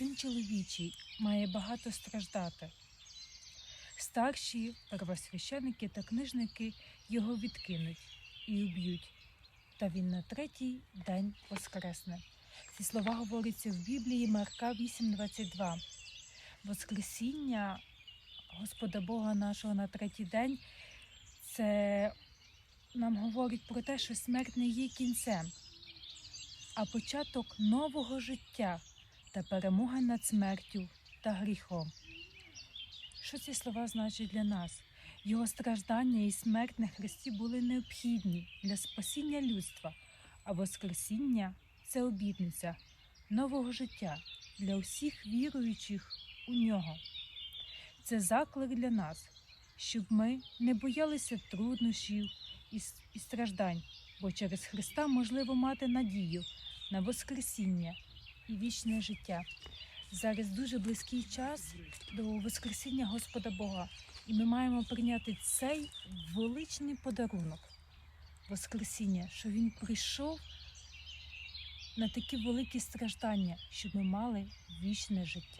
син чоловічий має багато страждати. Старші первосвященики та книжники його відкинуть і уб'ють, та він на третій день воскресне. Ці слова говоряться в Біблії Марка 8:22. Воскресіння Господа Бога нашого на третій день це нам говорить про те, що смерть не є кінцем, а початок нового життя та перемога над смертю та гріхом. Що ці слова значать для нас? Його страждання і смерть на Христі були необхідні для спасіння людства, а Воскресіння це обітниця нового життя для усіх віруючих у нього. Це заклик для нас, щоб ми не боялися труднощів і, страждань, бо через Христа можливо мати надію на Воскресіння і вічне життя. Зараз дуже близький час до Воскресіння Господа Бога, і ми маємо прийняти цей величний подарунок Воскресіння, що Він прийшов на такі великі страждання, щоб ми мали вічне життя.